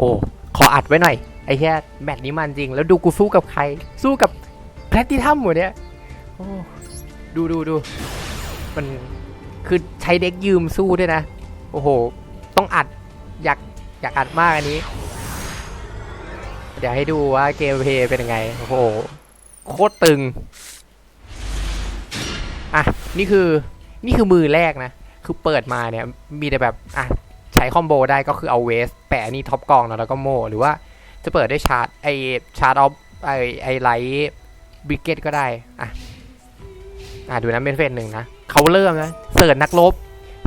โอ้ขออัดไว้หน่อย ไอ้แค่แมตช์นี้มันจริง แล้วดูกูสู้กับใคร สู้กับแพลตติทัมหมดเนี่ยโอ้ดูดูดูมันคือใช้เด็กยืมสู้ด้วยนะ โอ้โห ต้องอัดอยากอยากอัดมากอันนี้ เดี๋ยวให้ดูว่าเกมเพลย์เป็นยังไง โอ้โห โคตรตึง อะ นี่คือนี่คือมือแรกนะ คือเปิดมาเนี่ย มีแต่แบบ อะ ช้คอมโบได้ก็คือเอาเวสแปะนี่ท็อปกองเนอะแล้วก็โมหรือว่าจะเปิดด้วยชาร์จไอชาร์จออฟไอไอไลท์บริเกตก็ได้ อะ อะดูนะเป็นเฟสหนึ่งนะเขาเริ่มนะเสิร์ชนักรบ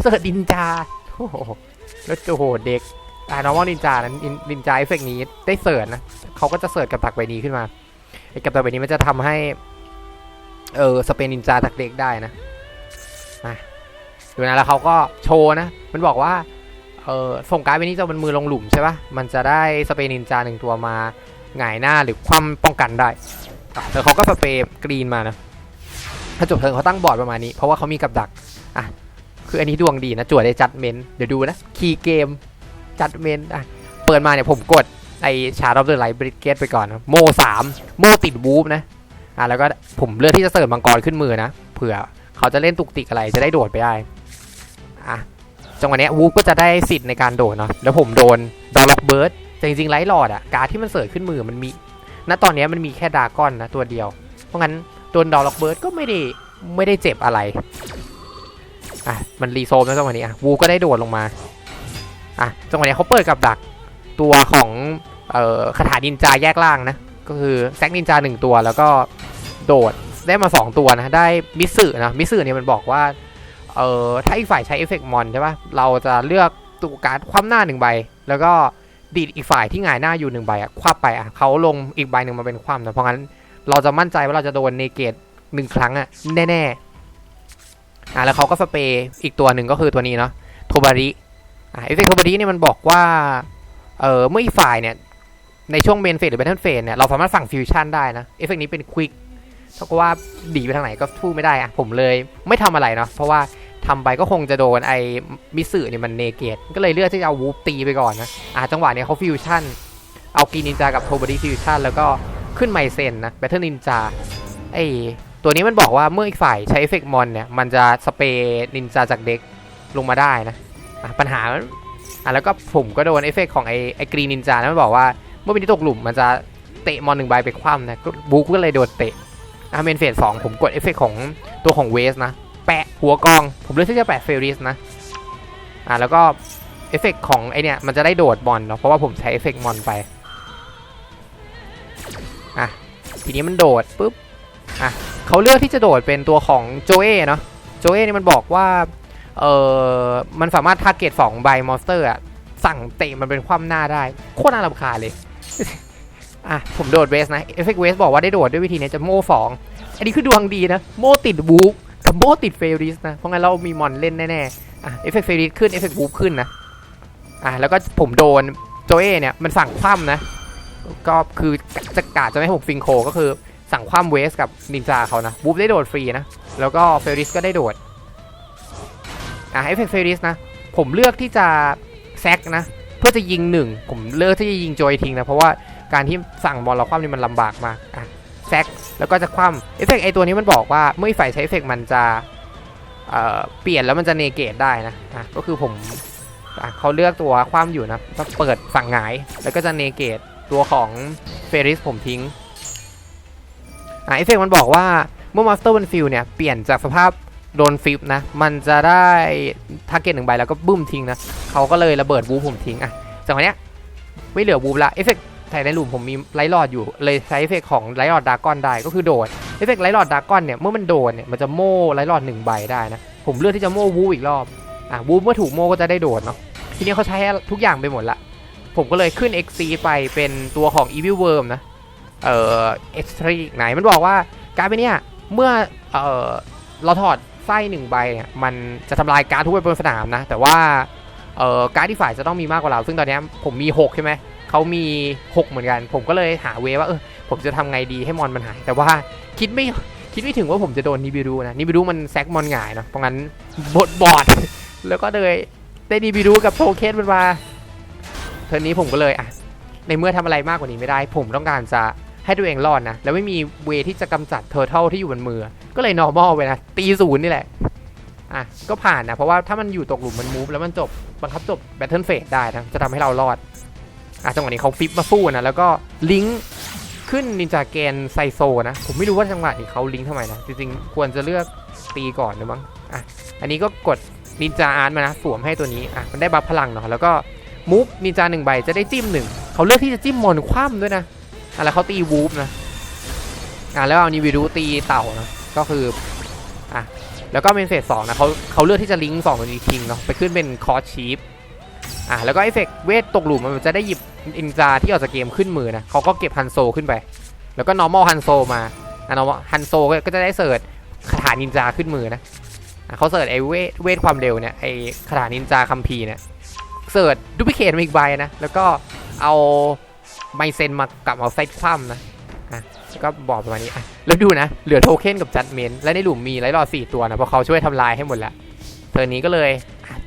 เสิร์ชดินจาโอ้โหแล้วโอ้โหเด็กอ่าน้องว่านินจานั้นนินจาเอฟเฟกนี้ได้เสิร์ชนะเขาก็จะเสิร์ชกับดักใบนี้ขึ้นมาไอ้กับดักใบนี้มันจะทำให้ เออสเปนนินจาจากเด็กได้นะมาดูนะแล้วเขาก็โชว์นะ มันบอกว่า เออส่งการ์ดไปนี้จะมันมือลงหลุมใช่ปะมันจะได้สเปนนินจาหนึ่งตัวมาหงายหน้าหรือคว่ำป้องกันได้แล้วเขาก็สเปร์กรีนมานะถ้าจบเทิร์นเขาตั้งบอร์ดประมาณนี้ เพราะว่าเขามีกับดักอะคืออันนี้ดวงดีนะจวดได้จัดเมนเดี๋ยวดูนะคีย์เกมจัดเมนอะเปิดมาเนี่ยผมกดไอชาร์ดออฟเดอะไลท์บริเกตไปก่อนนะโมสามโมติดวูฟนะอะแล้วก็ผมเลือกที่จะเสิร์ฟมังกรขึ้นมือนะเผื่อเขาจะเล่นตุกติกอะไรจะได้โดดไปได้อะ จังหวะเนี้ยวูฟก็จะได้สิทธิ์ในการโดดเนาะแล้วผมโดนดอลล็อกเบิร์ดแต่จริงๆไลท์หลอดอะการดที่มันเสิร์ฟขึ้นมือมันมีณตอนเนี้ยมันมีแค่ดากอนนะตัวเดียว เพราะงั้นโดนดอลล็อกเบิร์ดก็ไม่ได้ไม่ได้เจ็บอะไรอะมันรีโซมแล้วจังหวะนี้อะวูฟก็ได้โดดลงมาอะจังหวะนี้เขาเปิดกับดักตัวของเอ่อคาถานินจาแยกล่างนะก็คือแซกนินจาหนึ่งตัวแล้วก็โดดได้มา 2 ตัวนะได้มิสึนะมิสึเนี่ยมันบอกว่า เออถ้าอีกฝ่ายใช้เอฟเฟกต์มอนใช่ปะเราจะเลือกตัวการ์ดคว่ำหน้าหนึ่งใบ แล้วก็ดีดอีกฝ่ายที่หงายหน้าอยู่หนึ่งใบอะคว่ำไปอะเขาลงอีกใบหนึ่งมาเป็นคว่ำนะเพราะงั้นเราจะมั่นใจว่าเราจะโดนเนเกตหนึ่งครั้งอะแน่ๆอะแล้วเขาก็สเปรย์อีกตัวหนึ่งก็คือตัวนี้เนาะโทบาริอะเอฟเฟกต์โทบาริเนี่ยมันบอกว่าเอ่อเมื่ออีกฝ่ายเนี่ยในช่วงเมนเฟสหรือแบทเทิลเฟสเนี่ยเราสามารถสั่งฟิวชั่นได้นะเอฟเฟกต์นี้เป็นควิกเพราะว่าดีไปทางไหนก็ทู่ไม่ได้อะผมเลยไม่ทำอะไรเนาะเพราะว่า ทำไปก็คงจะโดนไอ้มิสึเนี่ยมันเนเกตก็เลยเลือกที่จะเอาวูฟตีไปก่อนนะอะจังหวะเนี้ยเขาฟิวชั่น เอากีนินจากับโทบาริฟิวชั่นแล้วก็ขึ้นไมเซนนะแบทเทิลนินจาไอ้ตัวนี้มันบอกว่าเมื่ออีกฝ่ายใช้เอฟเฟกต์มอนเนี่ยมันจะสเปรย์นินจาจากเด็กลงมาได้นะอะปัญหาอะแล้วก็ผมก็โดนเอฟเฟกต์ของไอ้ไอ้กรีนินจานะมันบอกว่าเมื่อเป็นที่ตกหลุมมันจะเตะมอนหนึ่งใบไปคว่ำนะก็บูก็เลยโดนเตะอะเมนเฟสสองผมกดเอฟเฟกต์ของตัวของเวสนะ แปะหัวกอง ผมเลือกที่จะแปะเฟริสนะ อะแล้วก็เอฟเฟกต์ของไอเนี่ยมันจะได้โดดบอลเนาะเพราะว่าผมใช้เอฟเฟกต์มอนไป อะทีนี้มันโดดปุ๊บ อะเขาเลือกที่จะโดดเป็นตัวของโจเอเนาะโจเอนี่มันบอกว่า เออมันสามารถทาร์เก็ตสองใบมอนสเตอร์อะสั่งเตะมันเป็นคว่ำหน้าได้ โคตรน่ารำคาญเลย อะ ผมโดดเวสนะ เอฟเฟกต์เวสบอกว่าได้โดดด้วยวิธีนี้จะโม่สอง อันนี้คือดวงดีนะ โม่ติดบู ฟกับติดเฟริสนะ เพราะงั้นเรามีมอนเล่นแน่ๆ อะเอฟเฟกต์เฟริสขึ้นเอฟเฟกต์บูฟขึ้นนะ อะแล้วก็ผมโดนโจเอเนี่ยมันสั่งคว่ำนะ ก็คือจะกาจะไม่ให้ผมฟิงโคก็คือสั่งคว่ำเวสกับนินจาเขานะบูฟได้โดดฟรีนะ แล้วก็เฟริสก็ได้โดด อะเอฟเฟกต์เฟริสนะ ผมเลือกที่จะแซกนะ เพื่อจะยิงหนึ่งผมเลือกที่จะยิงโจยทิ้งนะเพราะว่าการที่สั่งบอลเราคว่ำนี่มันลำบากมากอะแซก แล้วก็จะคว่ำเอฟเฟกต์ไอตัวนี้มันบอกว่าเมื่อฝ่ายใช้เอฟเฟกต์มันจะเอ่อเปลี่ยนแล้วมันจะเนเกตได้นะอะก็คือผมอเขาเลือกตัวคว่ำอยู่นะก็เปิดฝั่งหงาย แล้วก็จะเนเกตตัวของเฟริสผมทิ้งอะเอฟเฟกต์มันบอกว่าเมื่อมาสเตอร์บันฟิลเนี่ยเปลี่ยนจากสภาพโดนฟิปนะ มันจะได้ทาร์เก็ตหนึ่งใบแล้วก็บึ้มทิ้งนะเขาก็เลยระเบิดวูฟผมทิ้งอะจังหวะเนี้ยไม่เหลือวูฟละเอฟเฟกต์ ใส่ในหลุมผมมีไลท์หลอดอยู่เลยใช้เอฟเฟกของไลท์หลอดดากอนได้ก็คือโดดเอฟเฟกไลท์หลอดดากอนเนี่ยเมื่อมันโดนเนี่ยมันจะโม่ไลท์หลอดหนึ่งใบได้นะผมเลือกที่จะโม่วูฟอีกรอบอะวูฟเมื่อถูกโม่ก็จะได้โดดเนาะทีนี้เขาใช้ทุกอย่างไปหมดละผมก็เลยขึ้น XC ไปเป็นตัวของ Evil Worm นะ เอ่อ X3 ไหนมันบอกว่าการเป็นเนี่ยเมื่อเอ่อเราถอดไส้หนึ่งใบเนี่ยมันจะทำลายการทุกใบบนสนามนะ แต่ว่า เอ่อการ์ดที่ฝ่ายจะต้องมีมากกว่าเรา ซึ่งตอนนี้ผมมี 6 ใช่ไหม เขามี 6 เหมือนกัน ผมก็เลยหาเวว่าเออผมจะทำไงดีให้มอนมันหาย แต่ว่าคิดไม่คิดไม่ถึงว่าผมจะโดนนิบิรูนะนิบิรูมันแซกมอนหงายเนาะเพราะงั้นบดบอด แล้วก็เลยได้นิบิรูกับโทเค็นมันมาเทอร์นี้ผมก็เลยอะในเมื่อทำอะไรมากกว่านี้ไม่ได้ ผมต้องการจะให้ตัวเองรอดนะ แล้วไม่มีเวที่จะกำจัดเทอร์เทลที่อยู่บนมือ ก็เลย normal ไปนะตีศูนย์นี่แหละ อะก็ผ่านนะเพราะว่าถ้ามันอยู่ตกหลุมมันมูฟแล้วมันจบบังคับจบ Battle Phase ได้นะจะทำให้เรารอดอะจังหวะนี้เขาฟิปมาฟู่นะแล้วก็ลิงก์ขึ้นนินจาแกนไซโซนะผมไม่รู้ว่าจังหวะนี้เขาลิงก์ทำไมนะจริงๆควรจะเลือกตีก่อนนะมั้งอะอันนี้ก็กดนินจาอาร์ตมานะสวมให้ตัวนี้อะมันได้บัฟพลังเนาะแล้วก็มูฟนินจาหนึ่งใบจะได้จิ้มหนึ่งเขาเลือกที่จะจิ้มมอนคว่ำด้วยนะอะแล้วเขาตีวูฟนะอะแล้วเอานิวิดูตีเต่านะก็คืออะ แล้วก็เป็นเฟสสองนะเขาเขาเลือกที่จะลิงก์สองตัวนี้ทิ้งเนาะไปขึ้นเป็นคอร์ชีฟอะแล้วก็เอฟเฟกต์เวทตกหลุมมันจะได้หยิบอินจาที่ออกจากเกมขึ้นมือนะเขาก็เก็บฮันโซขึ้นไป แล้วก็ normal ฮันโซมาอะ normal ฮันโซก็จะได้เสิร์ชคาถานินจาขึ้นมือนะอะเขาเสิร์ชไอเวทเวทความเร็วเนี่ยไอคาถานินจาคัมภีร์เนี่ยเสิร์ชดูพิเคทมาอีกใบนะแล้วก็เอาไมเซนมากลับมาเซตคว่ำนะ ก็บอกประมาณนี้แล้วดูนะ เหลือโทเค็นกับจัดเมนและในหลุมมีไรรอดสี่ตัวนะ เพราะเขาช่วยทำลายให้หมดแล้วเทอร์นี้ก็เลย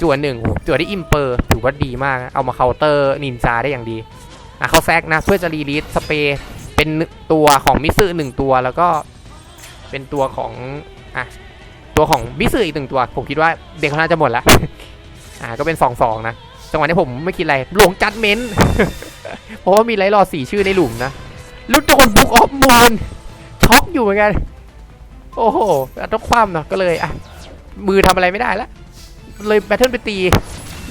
จั่วหนึ่งจั่วได้อิมเปอร์ถือว่าดีมาก เอามาเคาน์เตอร์นินจาได้อย่างดีอะเขาแซกนะเพื่อจะรีลีสสเปรย์เป็นตัวของมิซึหนึ่งตัวแล้วก็เป็นตัวของอะตัวของมิซึอีกหนึ่งตัว ผมคิดว่าเด็กเขาน่าจะหมดละอะก็เป็นสองสองนะจังหวะนี้ผมไม่คิดอะไรหลงจัดเมนเพราะว่ามีไรรอดสี่ชื่อในหลุมนะ แล้วโดนบุกออฟมอนช็อกอยู่เหมือนกัน โอ้โหต้องคว่ำเนาะก็เลยอะมือทำอะไรไม่ได้แล้วเลยแบทเทิลไปตี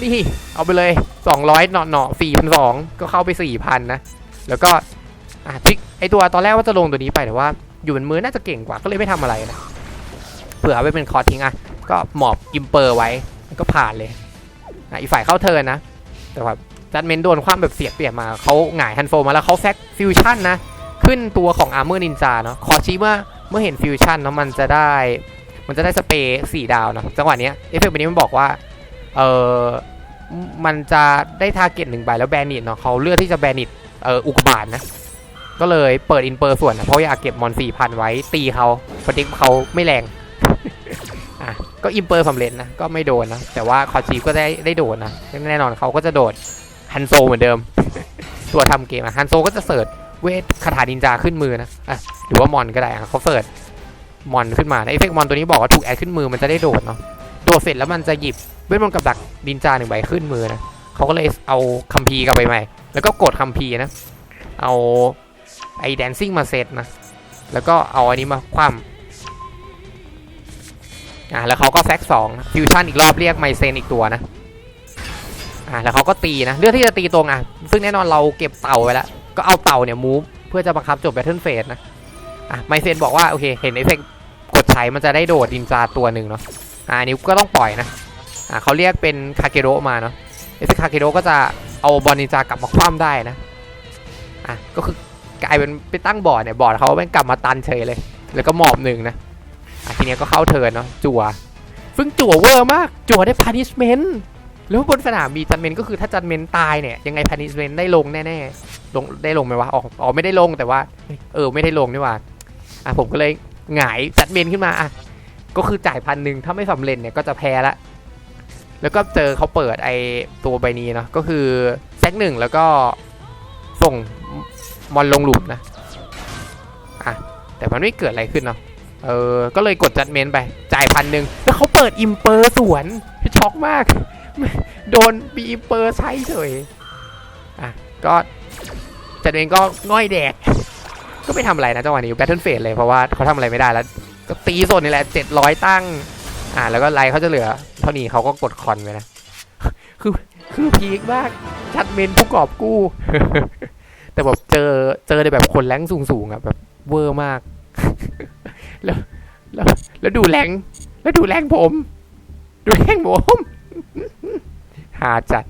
นี่ เอาไปเลย 200เนาะเนาะ4,200ก็เข้าไป4,000นนะ แล้วก็อะทิกไอตัวตอนแรกว่าจะลงตัวนี้ไปแต่ว่า อยู่บนมือน่าจะเก่งกว่าก็เลยไม่ทำอะไรนะเผื่อเอาไว้เป็นคอร์ทิ้งอะก็หมอบอิมเปอร์ไว้ก็ผ่านเลยอะอีกฝ่ายเข้าเทินนะ แต่ว่า จัดเมนโดนความแบบเสียเปรียบมาเขาหงายฮันโฟมาแล้วเขาแซกฟิวชั่นนะ ขึ้นตัวของอาร์เมอร์นินจาเนาะขอชี้ว่าเมื่อเห็นฟิวชั่นเนาะมันจะได้ มันจะได้สเปรย์สี่ดาวเนาะจังหวะเนี้ยเอฟเฟกต์แบบนี้มันบอกว่าเออมันจะได้ทาร์เก็ตหนึ่งใบแล้วแบนิตเนาะเขาเลือกที่จะแบนิตเอออุกบาตนะก็เลยเปิดอินเปอร์ส่วนนะเพราะอยากเก็บมอนสี่พันไว้ตีเขาเพระเด็กเขาไม่แรงอะก็อินเปอร์สำเร็จนะก็ไม่โดนนะแต่ว่าคอชีก็ได้ได้โดนนะแน่นอนเขาก็จะโดด ฮันโซเหมือนเดิม ตัวทำเกมอะฮันโซก็จะเสิร์ชเวทคาถานินจาขึ้นมือนะอะหรือว่ามอนก็ได้อะเขาเสิร์ชมอนขึ้นมาเอฟเฟกมอนตัวนี้บอกว่าถูกแอดขึ้นมือมันจะได้โดดเนาะโดดเสร็จแล้วมันจะหยิบเวทมนต์กับดักดินจาหนึ่งใบขึ้นมือนะเขาก็เลยเอาคัมภีร์กลับไปใหม่ แล้วก็กดคัมภีร์นะ เอาไอ้แดนซิ่งมาเซตนะ แล้วก็เอาอันนี้มาคว่ำอ่าแล้วเขาก็แซกสองฟิวชั่นอีกรอบเรียกไมเซนอีกตัวนะ อ่าแล้วเขาก็ตีนะเลือกที่จะตีตรงอะ ซึ่งแน่นอนเราเก็บเต่าไว้แล้วก็เอาเต่าเนี่ยมูฟเพื่อจะบังคับจบแบทเทิลเฟสนะอะไมเซนบอกว่าโอเคเห็นเอฟเฟกต์กดใช้มันจะได้โดดดินจาตัวหนึ่งเนาะอ่านี้ก็ต้องปล่อยนะอ่าเขาเรียกเป็นคาเกโรมาเนาะเอฟเฟกคาเกโรก็จะเอาบอลนินจากลับมาคว่ำได้นะอะก็คือกลายเป็นไปตั้งบอร์ดเนี่ยบอร์ดเขาเป็นกลับมาตันเฉยเลย แล้วก็หมอบหนึ่งนะอะทีเนี้ยก็เข้าเทิร์นเนาะจั่วซึ่งจั่วเวอร์มากจั่วได้ punishment แล้วบนสนามมีจันเมนก็คือถ้าจันเมนตายเนี่ยยังไง punishment ได้ลงแน่ๆลงได้ลงไหมวะอ๋ออ๋อไม่ได้ลงแต่ว่า เออไม่ได้ลงนี่ว่าอะผมก็เลยหงายจัดเมนขึ้นมาอะก็คือจ่ายพันหนึ่งถ้าไม่สำเร็จเนี่ยก็จะแพ้ละแล้วก็เจอเขาเปิดไอตัวใบนี้เนาะก็คือแซกหนึ่งแล้วก็ส่งมอนลงหลุมนะอะแต่มันไม่เกิดอะไรขึ้นเนาะเออก็เลยกดจัดเมนไปจ่ายพันหนึ่งแล้วเขาเปิดอิมเปอร์สวนช็อกมาก โดนบีเปอร์ใช้เฉยอะก็จัดเมนก็ง่อยแดก ก็ไม่ทำอะไรนะจังหวะนี้แบทเทิลเฟสเลยเพราะว่าเขาทำอะไรไม่ได้แล้ว ก็ตีโซนนี่แหละเจ็ดร้อยตั้ง อ่าแล้วก็ไลน์เขาจะเหลือ เท่านี้เขาก็กดคอนไปนะคือคือพีคมากชัดเมนผู้กอบกู้ แต่แบบเจอเจอในแบบคนแรงสูงๆอะแบบเวอร์มาก แล้วแล้วแล้วดูแรงแล้วดูแรงผม ดูแรงผม หาจัด